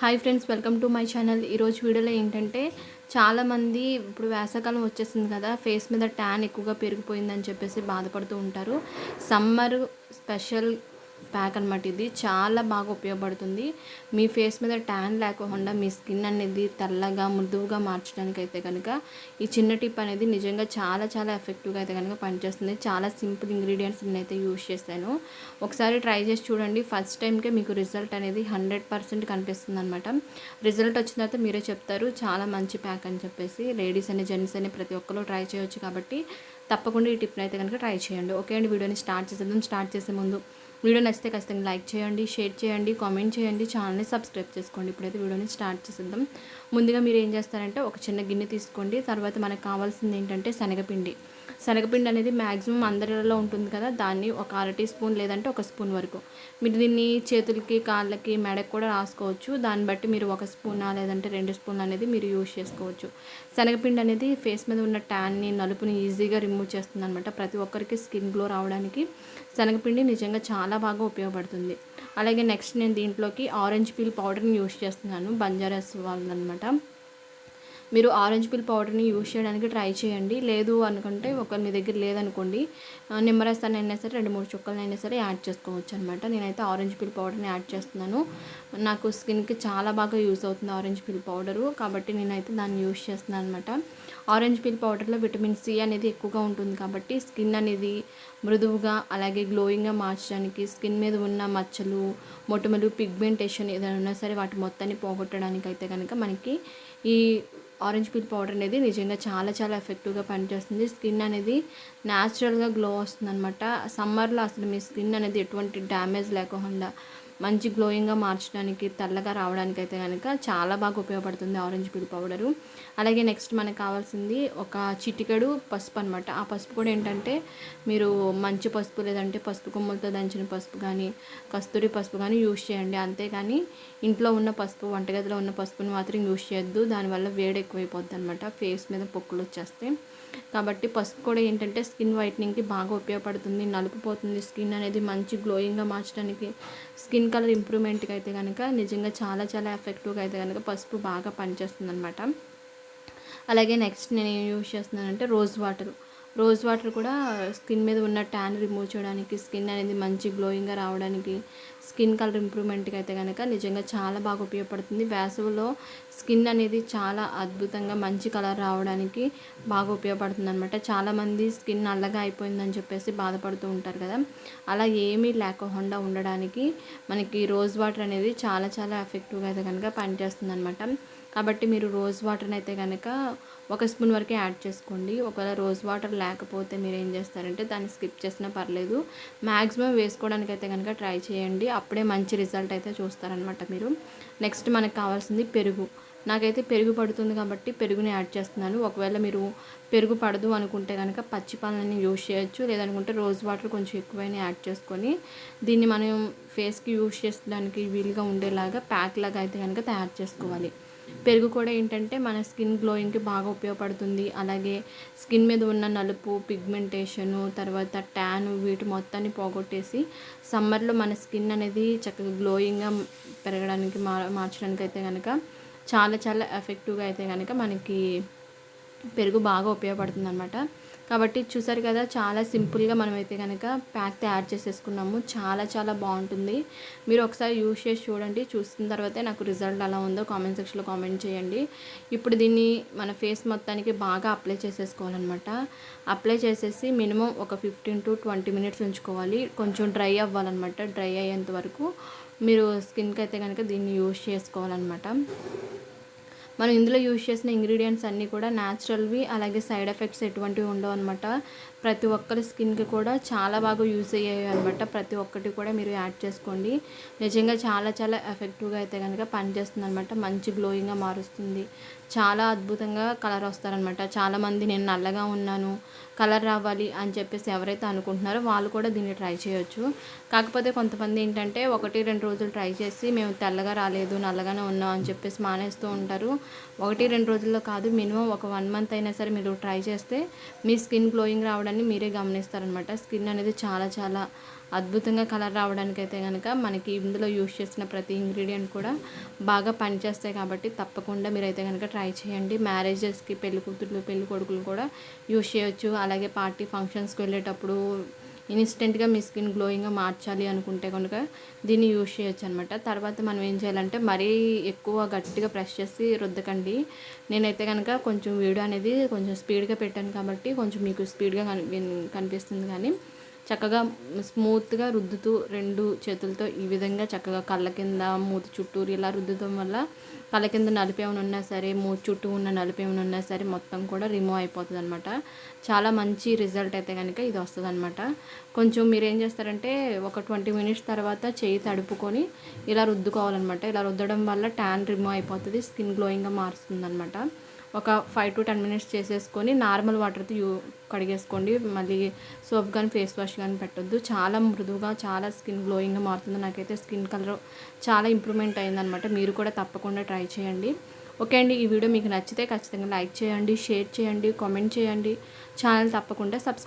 Hi friends welcome to my channel. ఈరోజు వీడియోలో ఏంటంటే చాలామంది ఇప్పుడు వేసవకాలం వచ్చేసింది కదా ఫేస్ మీద ట్యాన్ ఎక్కువగా పెరిగిపోయిందని చెప్పేసి బాధపడుతూ ఉంటారు. సమ్మర్ స్పెషల్ ప్యాక్ అనమాట ఇది. చాలా బాగా ఉపయోగపడుతుంది. మీ ఫేస్ మీద ట్యాన్ లేకుండా మీ స్కిన్ అనేది తెల్లగా మృదువుగా మార్చడానికి అయితే కనుక ఈ చిన్న టిప్ అనేది నిజంగా చాలా చాలా ఎఫెక్టివ్గా అయితే కనుక పనిచేస్తుంది. చాలా సింపుల్ ఇంగ్రీడియంట్స్ నేనైతే యూస్ చేశాను. ఒకసారి ట్రై చేసి చూడండి. ఫస్ట్ టైంకే మీకు రిజల్ట్ అనేది హండ్రెడ్ పర్సెంట్ కనిపిస్తుంది అనమాట రిజల్ట్ వచ్చిన తర్వాత మీరే చెప్తారు చాలా మంచి ప్యాక్ అని చెప్పేసి. లేడీస్ అని జెంట్స్ అని ప్రతి ఒక్కరు ట్రై చేయొచ్చు కాబట్టి తప్పకుండా ఈ టిప్ని అయితే కనుక ట్రై చేయండి. ఓకే అండి వీడియోని స్టార్ట్ చేసేద్దాం. స్టార్ట్ చేసే ముందు వీడియో నచ్చితే ఖచ్చితంగా లైక్ చేయండి షేర్ చేయండి కామెంట్ చేయండి ఛానల్ని సబ్స్క్రైబ్ చేసుకోండి. ఇప్పుడైతే వీడియోని స్టార్ట్ చేసేద్దాం. ముందుగా మీరు ఏం చేస్తారంటే ఒక చిన్న గిన్నె తీసుకోండి. తర్వాత మనకు కావాల్సింది ఏంటంటే శనగపిండి. శనగపిండి అనేది మ్యాక్సిమం అందరిలో ఉంటుంది కదా దాన్ని ఒక అర టీ స్పూన్ లేదంటే ఒక స్పూన్ వరకు. మీరు దీన్ని చేతులకి కాళ్ళకి మెడకు కూడా రాసుకోవచ్చు. దాన్ని బట్టి మీరు ఒక స్పూనా లేదంటే రెండు స్పూన్లు అనేది మీరు యూజ్ చేసుకోవచ్చు. శనగపిండి అనేది ఫేస్ మీద ఉన్న ట్యాన్ని నలుపుని ఈజీగా రిమూవ్ చేస్తుంది అనమాట ప్రతి ఒక్కరికి స్కిన్ గ్లో రావడానికి శనగపిండి నిజంగా చాలా బాగా ఉపయోగపడుతుంది. అలాగే నెక్స్ట్ నేను దీంట్లోకి ఆరెంజ్ పీల్ పౌడర్ని యూస్ చేస్తున్నాను. బంజారాస్ వాళ్ళనమాట మీరు ఆరెంజ్ పిల్ పౌడర్ని యూజ్ చేయడానికి ట్రై చేయండి. లేదు అనుకుంటే ఒక మీ దగ్గర లేదనుకోండి నిమ్మరసాన్ని అయినా సరే రెండు మూడు చుక్కలు అయినా సరే యాడ్ చేసుకోవచ్చు అనమాట నేనైతే ఆరెంజ్ పిల్ పౌడర్ని యాడ్ చేస్తున్నాను. నాకు స్కిన్కి చాలా బాగా యూజ్ అవుతుంది ఆరెంజ్ పిల్ పౌడరు కాబట్టి నేనైతే దాన్ని యూజ్ చేస్తున్నాను అనమాట ఆరెంజ్ పిల్ పౌడర్లో విటమిన్ సి అనేది ఎక్కువగా ఉంటుంది కాబట్టి స్కిన్ అనేది మృదువుగా అలాగే గ్లోయింగ్గా మార్చడానికి స్కిన్ మీద ఉన్న మచ్చలు మొటిమలు పిగ్మెంటేషన్ ఏదైనా ఉన్నా సరే వాటి మొత్తాన్ని పోగొట్టడానికి అయితే కనుక మనకి ఈ ఆరెంజ్ పీల్ పౌడర్ అనేది నిజంగా చాలా చాలా ఎఫెక్టివ్గా పనిచేస్తుంది. స్కిన్ అనేది న్యాచురల్గా గ్లో వస్తుంది అనమాట సమ్మర్లో అసలు మీ స్కిన్ అనేది ఎటువంటి డ్యామేజ్ లేకుండా మంచి గ్లోయింగ్గా మార్చడానికి తెల్లగా రావడానికి అయితే కనుక చాలా బాగా ఉపయోగపడుతుంది ఆరెంజ్ పీల్ పౌడరు. అలాగే నెక్స్ట్ మనకు కావాల్సింది ఒక చిటికెడు పసుపు అనమాట ఆ పసుపు కూడా ఏంటంటే మీరు మంచి పసుపు లేదంటే పసుపు కొమ్మలతో దంచిన పసుపు కానీ కస్తూరి పసుపు కానీ యూస్ చేయండి. అంతేగాని ఇంట్లో ఉన్న పసుపు వంటగదిలో ఉన్న పసుపుని మాత్రం యూస్ చేయొద్దు. దానివల్ల వేడి ఎక్కువైపోద్ది అనమాట ఫేస్ మీద పొక్కులు వచ్చేస్తాయి కాబట్టి పసుపు కూడా ఏంటంటే స్కిన్ వైట్నింగ్కి బాగా ఉపయోగపడుతుంది. నలుపు పోతుంది. స్కిన్ అనేది మంచి గ్లోయింగ్గా మార్చడానికి స్కిన్ కలర్ ఇంప్రూవ్మెంట్కి అయితే కనుక నిజంగా చాలా చాలా ఎఫెక్టివ్గా అయితే కనుక పసుపు బాగా పనిచేస్తుంది అనమాట అలాగే నెక్స్ట్ నేను ఏం యూజ్ చేస్తున్నానంటే రోజ్ వాటర్. రోజ్ వాటర్ కూడా స్కిన్ మీద ఉన్న ట్యాన్ రిమూవ్ చేయడానికి స్కిన్ అనేది మంచి గ్లోయింగ్గా రావడానికి స్కిన్ కలర్ ఇంప్రూవ్మెంట్కి అయితే కనుక నిజంగా చాలా బాగా ఉపయోగపడుతుంది. వేసవిలో స్కిన్ అనేది చాలా అద్భుతంగా మంచి కలర్ రావడానికి బాగా ఉపయోగపడుతుంది అనమాట చాలామంది స్కిన్ నల్లగా అయిపోయిందని చెప్పేసి బాధపడుతూ ఉంటారు కదా. అలా ఏమీ లేకుండా ఉండడానికి మనకి రోజ్ వాటర్ అనేది చాలా చాలా ఎఫెక్టివ్గా అయితే కనుక పనిచేస్తుంది అనమాట కాబట్టి మీరు రోజ్ వాటర్ని అయితే కనుక ఒక స్పూన్ వరకే యాడ్ చేసుకోండి. ఒకవేళ రోజ్ వాటర్ లేకపోతే మీరు ఏం చేస్తారంటే దాన్ని స్కిప్ చేసినా పర్లేదు. మ్యాక్సిమం వేసుకోవడానికి అయితే కనుక ట్రై చేయండి. అప్పుడే మంచి రిజల్ట్ అయితే చూస్తారనమాట మీరు. నెక్స్ట్ మనకు కావాల్సింది పెరుగు. నాకైతే పెరుగు పడుతుంది కాబట్టి పెరుగుని యాడ్ చేస్తున్నాను. ఒకవేళ మీరు పెరుగు పడదు అనుకుంటే కనుక పచ్చి పాలని యూజ్ చేయొచ్చు. లేదనుకుంటే రోజ్ వాటర్ కొంచెం ఎక్కువైనా యాడ్ చేసుకొని దీన్ని మనం ఫేస్కి యూజ్ చేసడానికి వీలుగా ఉండేలాగా ప్యాక్ లాగా అయితే కనుక తయారు చేసుకోవాలి. పెరుగు కూడా ఏంటంటే మన స్కిన్ గ్లోయింగ్కి బాగా ఉపయోగపడుతుంది. అలాగే స్కిన్ మీద ఉన్న నలుపు పిగ్మెంటేషను తర్వాత ట్యాన్ వీటి మొత్తాన్ని పోగొట్టేసి సమ్మర్లో మన స్కిన్ అనేది చక్కగా గ్లోయింగ్గా పెరగడానికి మార్చడానికి అయితే కనుక చాలా చాలా ఎఫెక్టివ్గా అయితే కనుక మనకి పెరుగు బాగా ఉపయోగపడుతుంది అనమాట కాబట్టి చూసారు కదా చాలా సింపుల్గా మనమైతే కనుక ప్యాక్ తయారు చేసేసుకున్నాము. చాలా చాలా బాగుంటుంది. మీరు ఒకసారి యూజ్ చేసి చూడండి. చూసిన తర్వాతే నాకు రిజల్ట్ ఎలా ఉందో కామెంట్ సెక్షన్లో కామెంట్ చేయండి. ఇప్పుడు దీన్ని మన ఫేస్ మొత్తానికి బాగా అప్లై చేసేసుకోవాలన్నమాట. అప్లై చేసేసి మినిమం ఒక ఫిఫ్టీన్ టు ట్వంటీ మినిట్స్ ఉంచుకోవాలి. కొంచెం డ్రై అవ్వాలన్నమాట. డ్రై అయ్యేంత వరకు మీరు స్కిన్కి అయితే కనుక దీన్ని యూజ్ చేసుకోవాలన్నమాట. మనం ఇందులో యూజ్ చేసిన ఇంగ్రీడియంట్స్ అన్నీ కూడా న్యాచురల్వి అలాగే సైడ్ ఎఫెక్ట్స్ ఎటువంటివి ఉండవు అనమాట ప్రతి ఒక్కరి స్కిన్కి కూడా చాలా బాగా యూజ్ అయ్యాయి అనమాట ప్రతి ఒక్కటి కూడా మీరు యాడ్ చేసుకోండి. నిజంగా చాలా చాలా ఎఫెక్టివ్గా అయితే కనుక పనిచేస్తుంది అనమాట మంచి గ్లోయింగ్గా మారుస్తుంది. చాలా అద్భుతంగా కలర్ వస్తారనమాట చాలామంది నేను నల్లగా ఉన్నాను కలర్ రావాలి అని చెప్పేసి ఎవరైతే అనుకుంటున్నారో వాళ్ళు కూడా దీన్ని ట్రై చేయొచ్చు. కాకపోతే కొంతమంది ఏంటంటే ఒకటి రెండు రోజులు ట్రై చేసి మేము తెల్లగా రాలేదు నల్లగానే ఉన్నాం అని చెప్పేసి మానేస్తూ ఉంటారు. ఒకటి రెండు రోజుల్లో కాదు మినిమం ఒక వన్ మంత్ అయినా సరే మీరు ట్రై చేస్తే మీ స్కిన్ గ్లోయింగ్ రావడాన్ని మీరే గమనిస్తారనమాట స్కిన్ అనేది చాలా చాలా అద్భుతంగా కలర్ రావడానికి అయితే కనుక మనకి ఇందులో యూస్ చేసిన ప్రతి ఇంగ్రీడియంట్ కూడా బాగా పనిచేస్తాయి కాబట్టి తప్పకుండా మీరైతే కనుక ట్రై చేయండి. మ్యారేజెస్కి పెళ్ళి కూతుర్లు పెళ్ళి కొడుకులు కూడా యూస్ చేయొచ్చు. అలాగే పార్టీ ఫంక్షన్స్కి వెళ్ళేటప్పుడు ఇన్స్టెంట్గా మీ స్కిన్ గ్లోయింగ్గా మార్చాలి అనుకుంటే కనుక దీన్ని యూజ్ చేయొచ్చు అనమాట తర్వాత మనం ఏం చేయాలంటే మరీ ఎక్కువ గట్టిగా ప్రెస్ చేసి రుద్దకండి. నేనైతే కనుక కొంచెం వీడియో అనేది కొంచెం స్పీడ్గా పెట్టాను కాబట్టి కొంచెం మీకు స్పీడ్గా కనిపిస్తుంది కానీ చక్కగా స్మూత్గా రుద్దుతూ రెండు చేతులతో ఈ విధంగా చక్కగా కళ్ళ కింద మూతి చుట్టూరు ఇలా రుద్దడం వల్ల కళ్ళ కింద నలుపు ఉన్నా సరే మూతి చుట్టూ ఉన్న నలుపు ఉన్నా సరే మొత్తం కూడా రిమూవ్ అయిపోతుంది అనమాట చాలా మంచి రిజల్ట్ అయితే కనుక ఇది వస్తుంది అనమాట కొంచెం మీరు ఏం చేస్తారంటే ఒక ట్వంటీ మినిట్స్ తర్వాత చేయి తడుపుకొని ఇలా రుద్దుకోవాలన్నమాట. ఇలా రుద్దడం వల్ల ట్యాన్ రిమూవ్ అయిపోతుంది స్కిన్ గ్లోయింగ్గా మారుస్తుంది అనమాట ఒక ఫైవ్ టు టెన్ మినిట్స్ చేసేసుకొని నార్మల్ వాటర్తో యూ కడిగేసుకోండి. మళ్ళీ సోప్ కానీ ఫేస్ వాష్ కానీ పెట్టొద్దు. చాలా మృదువుగా చాలా స్కిన్ గ్లోయింగ్గా మారుతుంది. నాకైతే స్కిన్ కలర్ చాలా ఇంప్రూవ్మెంట్ అయిందనమాట మీరు కూడా తప్పకుండా ట్రై చేయండి. ఓకే అండి ఈ వీడియో మీకు నచ్చితే ఖచ్చితంగా లైక్ చేయండి షేర్ చేయండి కామెంట్ చేయండి. ఛానల్ తప్పకుండా సబ్స్క్రైబ్